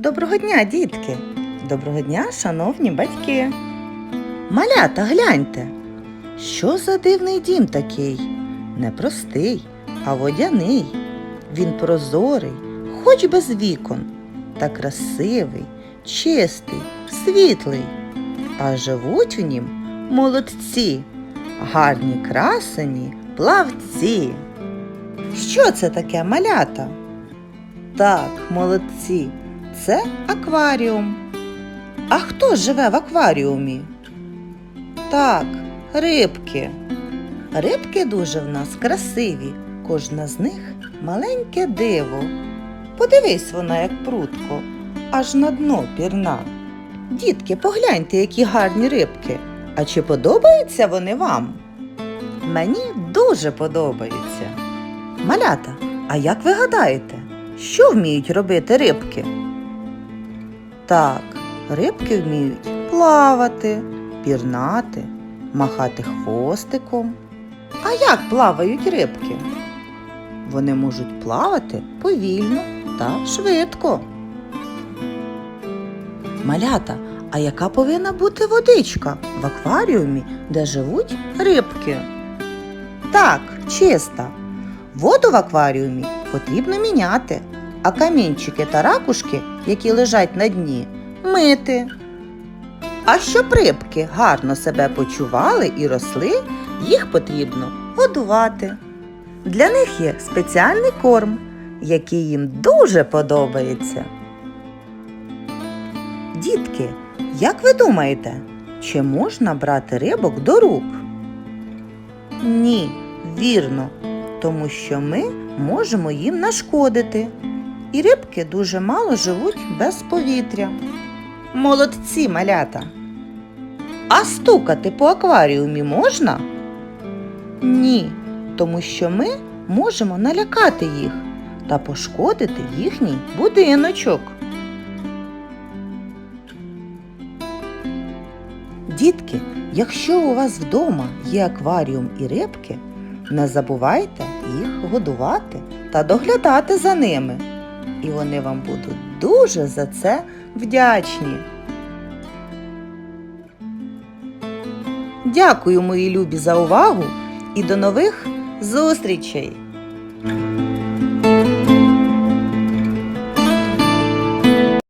Доброго дня, дітки! Доброго дня, шановні батьки! Малята, гляньте! Що за дивний дім такий? Не простий, а водяний. Він прозорий, хоч без вікон, та красивий, чистий, світлий. А живуть в нім молодці, гарні красені плавці. Що це таке малята? Так, молодці, це акваріум. А хто живе в акваріумі? Так, рибки. Рибки дуже в нас красиві, кожна з них маленьке диво. Подивись вона, як прутко, аж на дно пірна. Дітки, погляньте, які гарні рибки. А чи подобаються вони вам? Мені дуже подобаються. Малята, а як ви гадаєте, що вміють робити рибки? Так, рибки вміють плавати, пірнати, махати хвостиком. А як плавають рибки? Вони можуть плавати повільно та швидко. Малята, а яка повинна бути водичка в акваріумі, де живуть рибки? Так, чиста. Воду в акваріумі потрібно міняти, а камінчики та ракушки, які лежать на дні, мити. А щоб рибки гарно себе почували і росли, їх потрібно годувати. Для них є спеціальний корм, який їм дуже подобається. Дітки, як ви думаєте, чи можна брати рибок до рук? Ні, вірно, тому що ми можемо їм нашкодити. І рибки дуже мало живуть без повітря. Молодці малята. А стукати по акваріумі можна? Ні, тому що ми можемо налякати їх та пошкодити їхній будиночок. Дітки, якщо у вас вдома є акваріум і рибки, не забувайте їх годувати та доглядати за ними. І вони вам будуть дуже за це вдячні. Дякую, мої любі, за увагу і до нових зустрічей!